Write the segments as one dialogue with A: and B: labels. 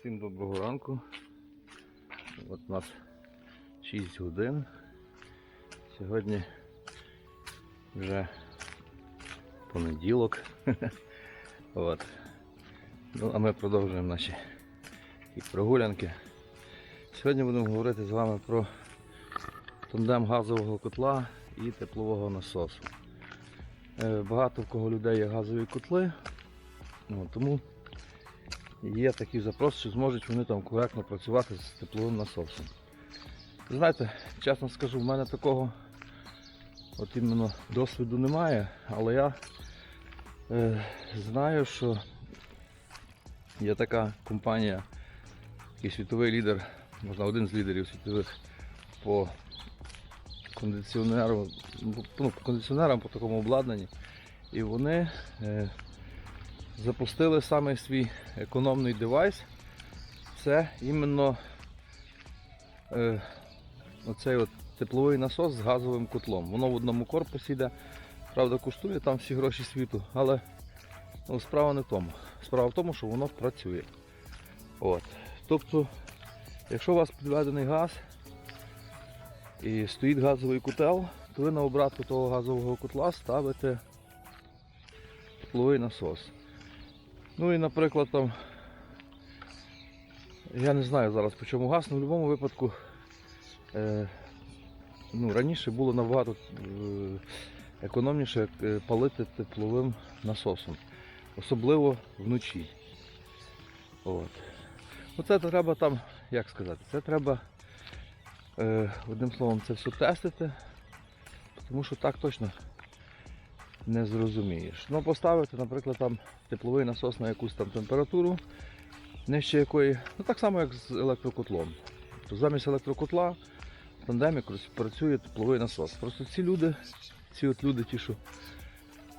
A: Всім доброго ранку. От у нас 6 годин. Сьогодні вже понеділок. От. Ну, а ми продовжуємо наші прогулянки. Сьогодні будемо говорити з вами про тандем газового котла і теплового насосу. Е, Багато в кого людей є газові котли, тому є такий запрос, чи зможуть вони там коректно працювати з тепловим насосом. Знаєте, чесно скажу, в мене такого от іменно досвіду немає, але я е, знаю, що є така компанія, такий світовий лідер, можна один з лідерів світових по кондиціонеру, ну, по кондиціонерам, по такому обладнанні. І вони е, запустили саме свій економний девайс. Це іменно е, оцей от тепловий насос з газовим котлом. Воно в одному корпусі йде. Правда, коштує там всі гроші світу, але ну, справа не в тому. Справа в тому, що воно працює. От. Тобто, якщо у вас підведений газ і стоїть газовий котел, то ви на обратку того газового котла ставите тепловий насос. Ну і, наприклад, там, я не знаю зараз по чому газ, але в будь-якому випадку е, ну, раніше було набагато е, економніше е, палити тепловим насосом, особливо вночі. От. Оце треба там, як сказати, це треба е, одним словом це все тестити, тому що так точно не зрозумієш. Ну, поставити, наприклад, там тепловий насос на якусь там температуру, нижче якої, ну так само, як з електрокотлом. То замість електрокотла в тандемі працює тепловий насос. Просто ці люди, ці от люди, ті, що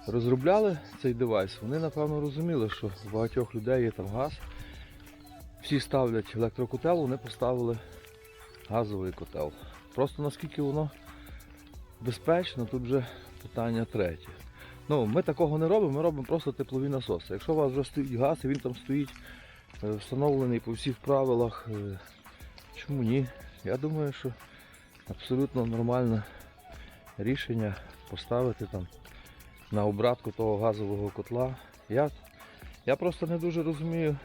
A: розробляли цей девайс, вони напевно розуміли, що в багатьох людей є там газ. Всі ставлять електрокотел, вони поставили газовий котел. Просто наскільки воно безпечно, тут вже питання третє. Ну, ми такого не робимо, ми робимо просто теплові насоси. Якщо у вас вже стоїть газ і він там стоїть е, встановлений по всіх правилах, е, чому ні? Я думаю, що абсолютно нормальне рішення поставити там на обратку того газового котла. Я, я просто не дуже розумію.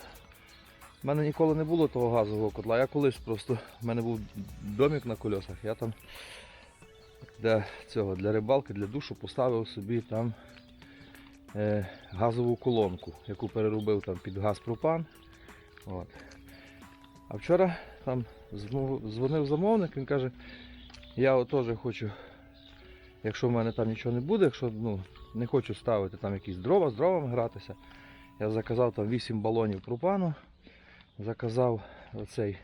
A: У мене ніколи не було того газового котла. Я колись просто, в мене був домик на кольосах, я там для цього, для рибалки, для душу поставив собі там е, газову колонку, яку переробив там під газ пропан. От. А вчора там дзвонив замовник, він каже, я теж хочу, якщо в мене там нічого не буде, якщо ну, не хочу ставити там якісь дрова, з дровами гратися. Я заказав там 8 балонів пропану, заказав оцей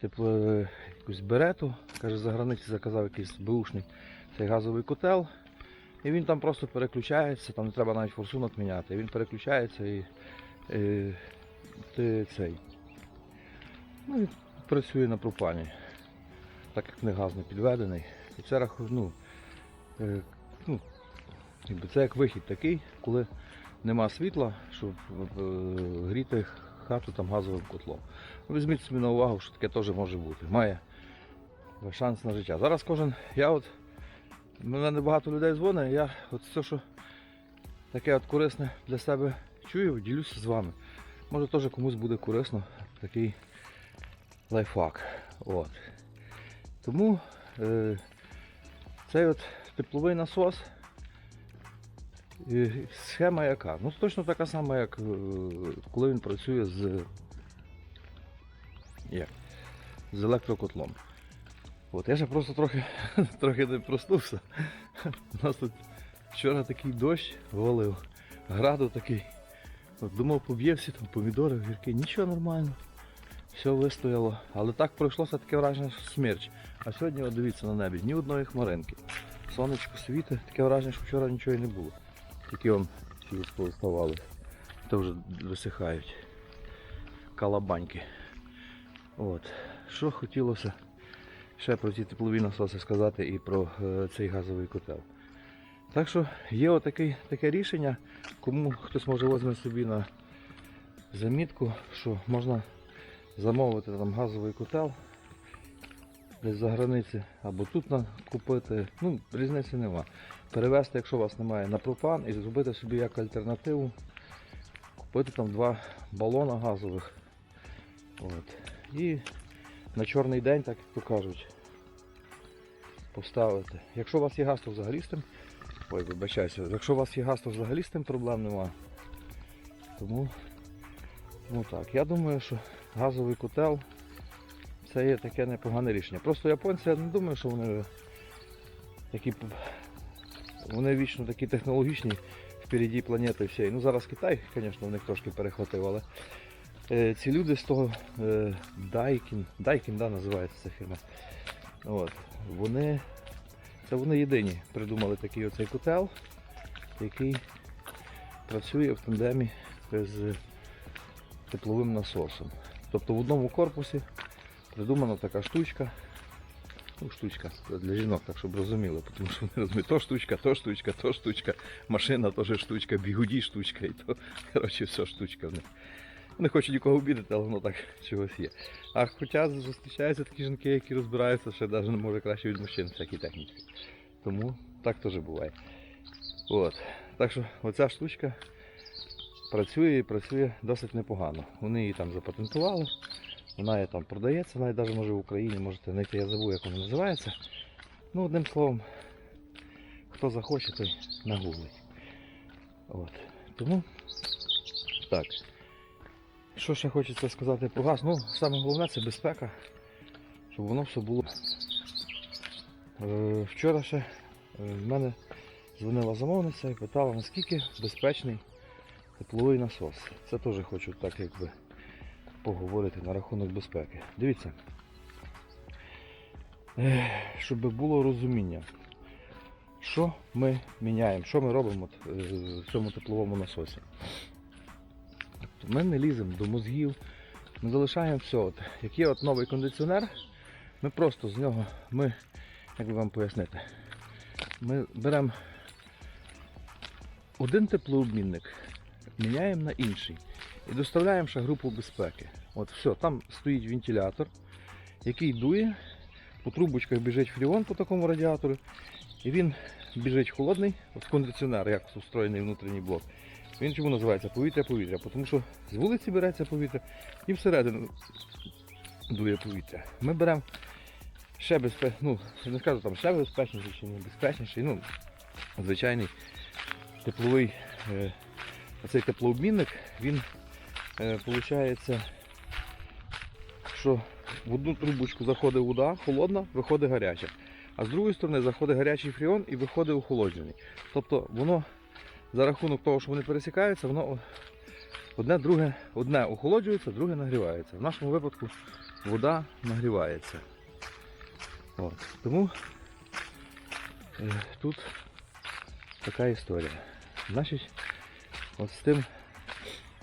A: типу, е, якусь берету, каже, за границі заказав якийсь бушний цей газовий котел. І він там просто переключається, там не треба навіть форсунок міняти. Він переключається і, і ти цей. Ну, і працює на пропані. Так як не газ не підведений. І це ну, е, ну, це як вихід такий, коли нема світла, щоб е, гріти хату там газовим котлом. Візьміть собі на увагу, що таке теж може бути. Має шанс на життя. Зараз кожен, я от, мене багато людей дзвонить, я от все, що таке от корисне для себе чую, ділюся з вами. Може теж комусь буде корисно такий лайфхак. От. Тому е, цей от тепловий насос. е, Схема яка? Ну точно така сама, як е, коли він працює з, як? з електрокотлом. От, я ще просто трохи, трохи не проснувся. У нас тут вчора такий дощ валив, граду такий. От, думав, поб'є всі там помідори, гірки, нічого нормально. Все вистояло. Але так пройшлося таке враження, що смерч. А сьогодні от дивіться на небі, ні одної хмаринки. Сонечко світить, таке враження, що вчора нічого і не було. Тільки он ці поставали. То вже висихають. Калабаньки. От. Що хотілося ще про ці теплові насоси сказати і про е, цей газовий котел. Так що є отаке таке рішення, кому хтось може возьме собі на замітку, що можна замовити там газовий котел десь за границі, або тут купити. Ну, різниці нема. Перевезти, якщо у вас немає, на пропан і зробити собі як альтернативу. Купити там два балона газових. От. І на чорний день, так як то кажуть, поставити. Якщо у вас є газ, то взагалі з тим. Ой, вибачайся, якщо у вас є газ, то взагалі з тим проблем нема. Тому, тому так. Я думаю, що газовий котел це є таке непогане рішення. Просто японці, я не думаю, що вони такі вони вічно такі технологічні впереді планети всієї. Ну зараз Китай, звісно, в них трошки перехватив, але ці люди з того е, Daikin, Daikin, да, називається ця фірма. От, вони, це вони єдині придумали такий оцей котел, який працює в тандемі з тепловим насосом. Тобто в одному корпусі придумана така штучка. Ну, штучка для жінок, так щоб розуміли, тому що вони розуміють, то штучка, то штучка, то штучка, машина теж штучка, бігуді штучка, і то, коротше, все штучка в них. Не хочу нікого обідати, але воно так чогось є. А хоча зустрічаються такі жінки, які розбираються, що навіть може краще від мужчин всякій техніці. Тому так теж буває. От. Так що оця штучка працює і працює досить непогано. Вони її там запатентували. Вона є там продається, навіть навіть може в Україні можете знайти, я забув, як вона називається. Ну, одним словом, хто захоче, той нагуглить. От. Тому так. Що ще хочеться сказати про газ? Ну, саме головне це безпека, щоб воно все було. Е, вчора ще е, в мене дзвонила замовниця і питала, наскільки безпечний тепловий насос. Це теж хочу так якби поговорити на рахунок безпеки. Дивіться, Ех, щоб було розуміння, що ми міняємо, що ми робимо е, в цьому тепловому насосі. Тобто Ми не ліземо до мозгів, ми залишаємо все. От, як є от новий кондиціонер, ми просто з нього, ми, як би вам пояснити, ми беремо один теплообмінник, міняємо на інший і доставляємо ще групу безпеки. От все, там стоїть вентилятор, який дує, по трубочках біжить фріон по такому радіатору, і він біжить холодний, от кондиціонер, як устроєний внутрішній блок. Він чому називається повітря-повітря? Тому що з вулиці береться повітря і всередину дує повітря. Ми беремо ще безпечніший, ну, не скажу там ще безпечніший чи не безпечніший, ну, звичайний тепловий е, оцей теплообмінник, він е, виходить, що в одну трубочку заходить вода холодна, виходить гаряча. А з другої сторони заходить гарячий фріон і виходить охолоджений. Тобто воно за рахунок того, що вони пересікаються, воно одне, друге, одне охолоджується, друге нагрівається. В нашому випадку вода нагрівається. От. Тому е, тут така історія. Значить, от з тим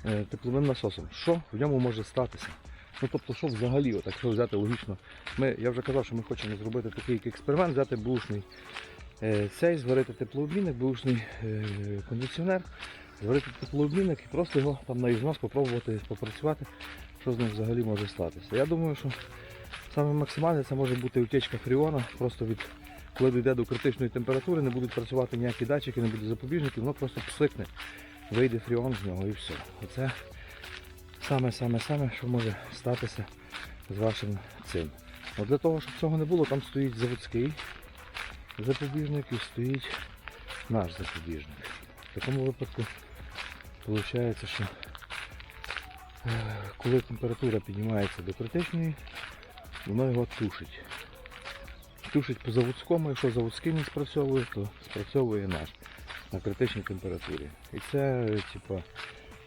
A: е, тепловим насосом, що в ньому може статися? Ну тобто, що взагалі, от, якщо взяти логічно, ми, я вже казав, що ми хочемо зробити такий експеримент, взяти бушний цей, зварити теплообмінник, бушний е, кондиціонер, зварити теплообмінник і просто його там на ізнос спробувати попрацювати, що з ним взагалі може статися. Я думаю, що саме максимальне це може бути утечка фріона, просто від коли дійде до критичної температури, не будуть працювати ніякі датчики, не буде запобіжників, воно просто псикне, вийде фріон з нього і все. Оце саме-саме-саме, що може статися з вашим цим. От для того, щоб цього не було, там стоїть заводський запобіжник і стоїть наш запобіжник. В такому випадку виходить, що е, коли температура піднімається до критичної, воно його тушить. Тушить по заводському, якщо заводський не спрацьовує, то спрацьовує наш на критичній температурі. І це, типа,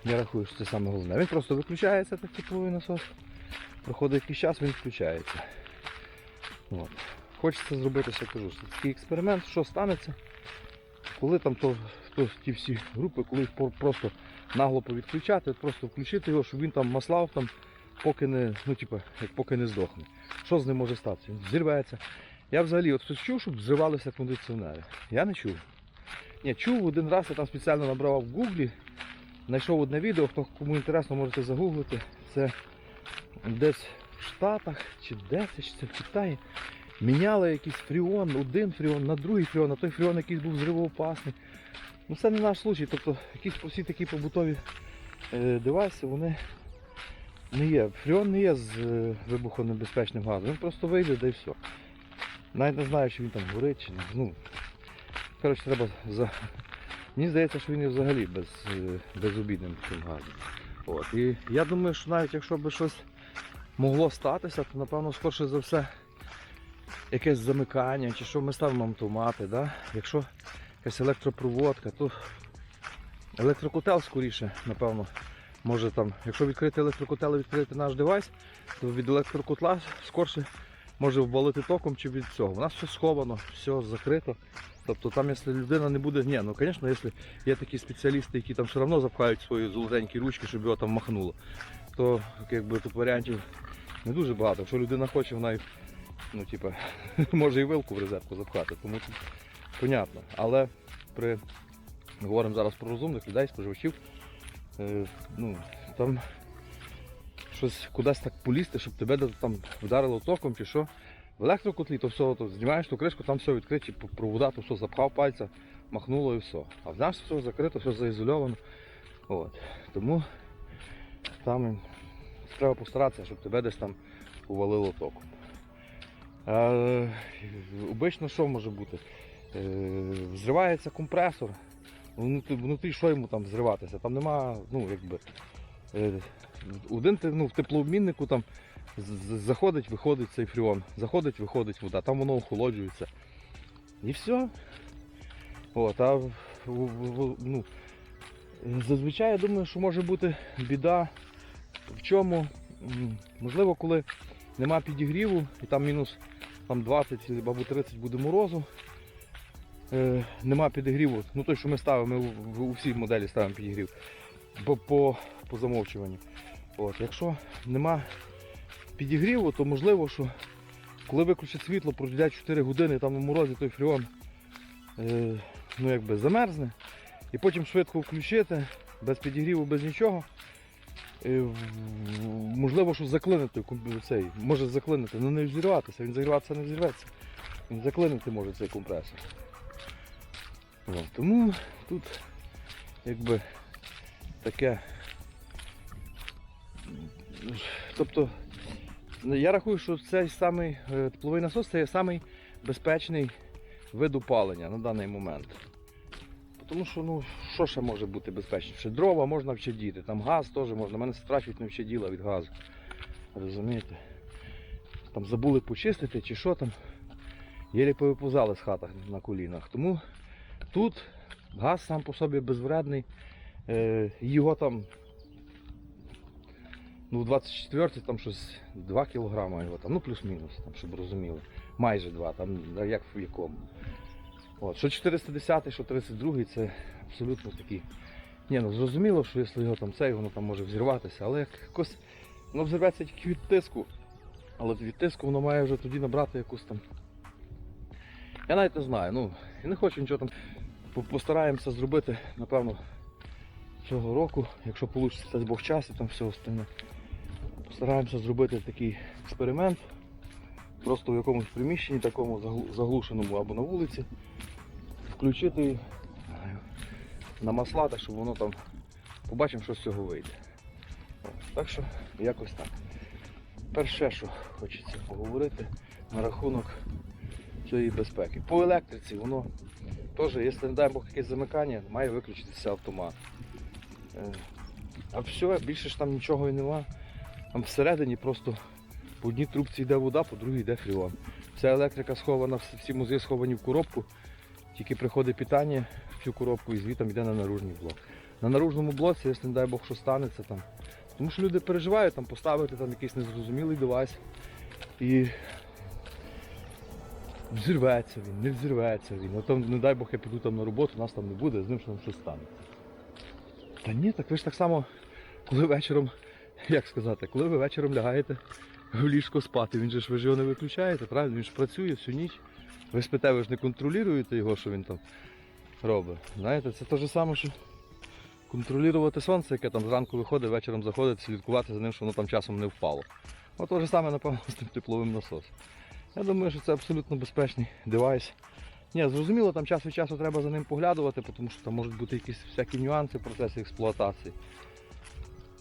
A: я рахую, що це саме головне. Він просто виключається, так тепловий насос. Проходить якийсь час, він включається. От. Хочеться зробити, ще кажу, такий експеримент, що станеться, коли там то, то ті всі групи, коли їх просто нагло повідключати, просто включити його, щоб він там маслав, там, поки не, ну, типу, як поки не здохне. Що з ним може статися? Він зірветься. Я взагалі от чув, щоб взривалися кондиціонери. Я не чув. Ні, чув один раз, я там спеціально набрав в гуглі, знайшов одне відео, хто кому інтересно, можете загуглити. Це десь в Штатах чи десь, чи це в Китаї, міняли якийсь фріон, один фріон на другий фріон, а той фріон якийсь був зривоопасний. Ну це не наш случай, тобто якісь всі такі побутові е, девайси, вони не є. Фріон не є з е, вибухонебезпечним газом, він просто вийде да і все. Навіть не знаю, чи він там горить, чи не. Ну, коротше, треба за. Мені здається, що він є взагалі без, е, безобідним цим газом. От. І я думаю, що навіть якщо б щось могло статися, то напевно скорше за все якесь замикання, чи що ми ставимо автомати, да? якщо якась електропроводка, то електрокотел скоріше, напевно, може там, якщо відкрити електрокотел і відкрити наш девайс, то від електрокотла скорше може ввалити током чи від цього. У нас все сховано, все закрито. Тобто там, якщо людина не буде, ні, ну звісно, якщо є такі спеціалісти, які там все одно запхають свої золотенькі ручки, щоб його там махнуло, то якби тут варіантів не дуже багато. Якщо людина хоче, вона і, ну, типа, може і вилку в розетку запхати, тому тут понятно. Але при говоримо зараз про розумних людей, споживачів, е, ну, там щось кудись так полізти, щоб тебе там вдарило током чи що. В електрокотлі то все, то знімаєш ту кришку, там все відкриті, провода, то все запхав пальця, махнуло і все. А в нас все закрито, все заізольовано. От. Тому там треба постаратися, щоб тебе десь там увалило током. Е, обично що може бути? Е, взривається компресор. Внутрі, що йому там взриватися? Там нема, ну якби. Е, один ну, в теплообміннику там заходить, виходить цей фріон, заходить, виходить вода, там воно охолоджується. І все. От, а ну, зазвичай я думаю, що може бути біда в чому. Можливо, коли нема підігріву і там мінус там 20 або 30 буде морозу. Е, нема підігріву. Ну той, що ми ставимо, ми у, в- у всі моделі ставимо підігрів по, по, по замовчуванню. От, якщо нема підігріву, то можливо, що коли виключить світло, пройдять 4 години, там у морозі той фріон е, ну, якби замерзне. І потім швидко включити, без підігріву, без нічого. Е, можливо, що заклинити цей, може заклинити, але не взірватися, він загріватися не взірветься. Він заклинити може цей компресор. От, тому тут якби таке. Тобто я рахую, що цей самий е, тепловий насос це є самий безпечний вид опалення на даний момент. Тому що ну, що ще може бути безпечніше? Дрова можна вчадіти, там газ теж можна. У мене сестра чуть не вчаділа від газу. Розумієте? Там забули почистити чи що там. Єлі повиповзали з хатах на колінах. Тому тут газ сам по собі безвредний. Е, його там ну, 24 там щось 2 кілограма його там, ну плюс-мінус, там, щоб розуміли. Майже 2, там як в якому. От. Що 410, що 32 це абсолютно такі. Ні, ну зрозуміло, що якщо його там цей, воно там може взірватися, але як якось воно взірветься тільки від тиску. Але від тиску воно має вже тоді набрати якусь там. Я навіть не знаю, ну, я не хочу нічого там. Постараємося зробити, напевно, цього року, якщо вийде дасть Бог час і там все остальне. Постараємося зробити такий експеримент. Просто в якомусь приміщенні, такому заглушеному або на вулиці, включити на масла, так щоб воно там побачимо, що з цього вийде. Так що якось так. Перше, що хочеться поговорити на рахунок цієї безпеки. По електриці воно теж, якщо не дай Бог якесь замикання, має виключитися автомат. Е, А все, більше ж там нічого і нема. Там всередині просто по одній трубці йде вода, по другій йде фріон. Вся електрика схована, всі- музи сховані в коробку, тільки приходить питання в цю коробку і звітом йде на наружний блок. На наружному блоці, якщо не дай Бог, що станеться там. Тому що люди переживають там поставити там якийсь незрозумілий девайс і взірветься він, не взірветься він. А не дай Бог, я піду там на роботу, нас там не буде, з ним що там щось станеться. Та ні, так ви ж так само, коли вечором, як сказати, коли ви вечором лягаєте ліжко спати, він же ж ви ж його не виключаєте, правильно? Він ж працює всю ніч. Ви спите, ви ж не контролюєте його, що він там робить. Знаєте, це те ж саме, що контролювати сонце, яке там зранку виходить, вечором заходить, слідкувати за ним, щоб воно там часом не впало. От те ж саме, напевно, з тим тепловим насосом. Я думаю, що це абсолютно безпечний девайс. Ні, зрозуміло, там час від часу треба за ним поглядувати, тому що там можуть бути якісь всякі нюанси в процесі експлуатації.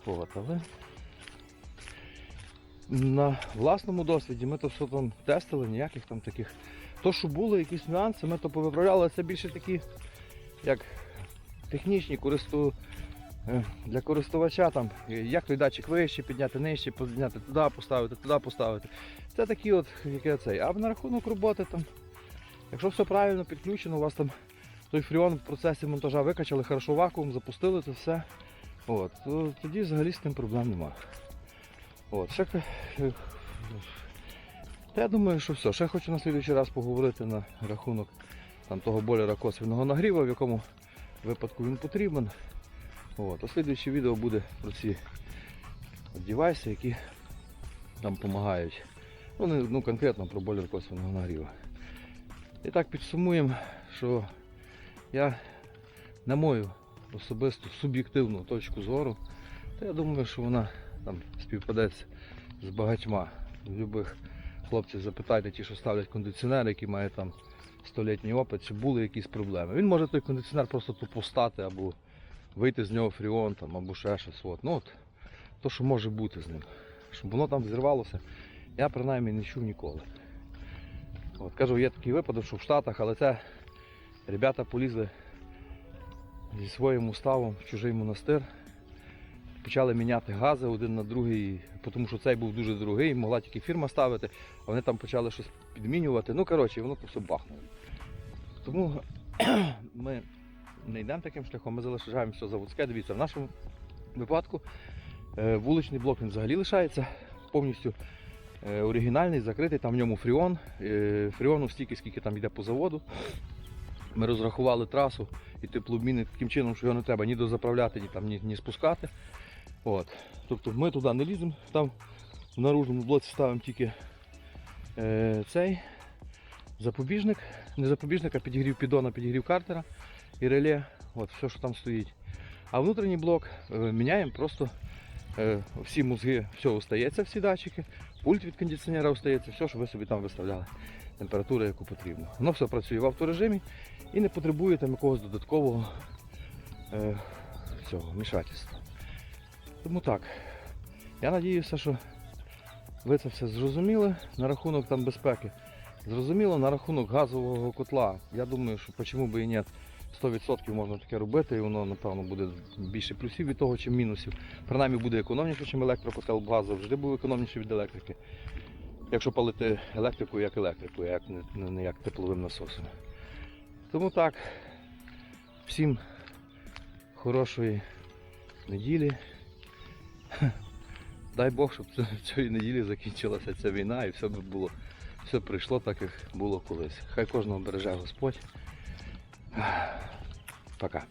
A: От, але на власному досвіді ми то все там тестили, ніяких там таких. То, що були якісь нюанси, ми то повиправляли, це більше такі, як технічні користу... е, для користувача, там, як той датчик вище, підняти нижче, підняти туди, поставити, туди поставити. Це такі от, яке цей. А на рахунок роботи там, якщо все правильно підключено, у вас там той фріон в процесі монтажа викачали, хорошо вакуум, запустили це все. От, то тоді взагалі з тим проблем немає. От, ще, я думаю, що все. Ще хочу на слідуючий раз поговорити на рахунок там, того бойлера косвіного нагріву, в якому випадку він потрібен. От, а слідуюче відео буде про ці девайси, які нам допомагають. Ну, не, ну, конкретно про бойлер косвіного нагріву. І так підсумуємо, що я на мою особисту суб'єктивну точку зору, то я думаю, що вона там співпадеться з багатьма любих хлопців запитайте, ті, що ставлять кондиціонер, який має там столітній опит, чи були якісь проблеми. Він може той кондиціонер просто тупо стати або вийти з нього фріон там, або ще щось. От. Ну, от, то, що може бути з ним. Щоб воно там зірвалося, я принаймні не чув ніколи. От, кажу, є такий випадок, що в Штатах, але це ребята полізли зі своїм уставом в чужий монастир. Почали міняти гази один на другий, тому що цей був дуже дорогий, могла тільки фірма ставити, а вони там почали щось підмінювати. Ну, коротше, воно то все бахнуло. Тому ми не йдемо таким шляхом, ми залишаємо все заводське. Дивіться, в нашому випадку е, вуличний блок він взагалі лишається повністю е, оригінальний, закритий, там в ньому фріон. Е, Фріону стільки, скільки там йде по заводу. Ми розрахували трасу і теплообмінник таким чином, що його не треба ні дозаправляти, ні, там, ні, ні спускати. От. Тобто ми туди не ліземо, там в наружному блоці ставимо тільки е, цей запобіжник, не запобіжник, а підігрів піддона, підігрів картера і реле, от, все, що там стоїть. А внутрішній блок е, міняємо просто е, всі мозги, все остається, всі датчики, пульт від кондиціонера остається, все, що ви собі там виставляли, температура, яку потрібно. Воно все працює в авторежимі і не потребує там якогось додаткового е, цього, мішательства. Тому так. Я надіюся, що ви це все зрозуміли на рахунок там безпеки. Зрозуміло, на рахунок газового котла. Я думаю, що чому би і ні. 100% можна таке робити, і воно, напевно, буде більше плюсів від того, чим мінусів. Принаймні буде економніше, ніж електрокотел, бо газ завжди був економніший від електрики. Якщо палити електрику як електрику, як не як тепловим насосом. Тому так, всім хорошої неділі. Дай Бог, щоб цієї неділі закінчилася ця війна і все би було, все прийшло так, як було колись. Хай кожного береже Господь. Пока.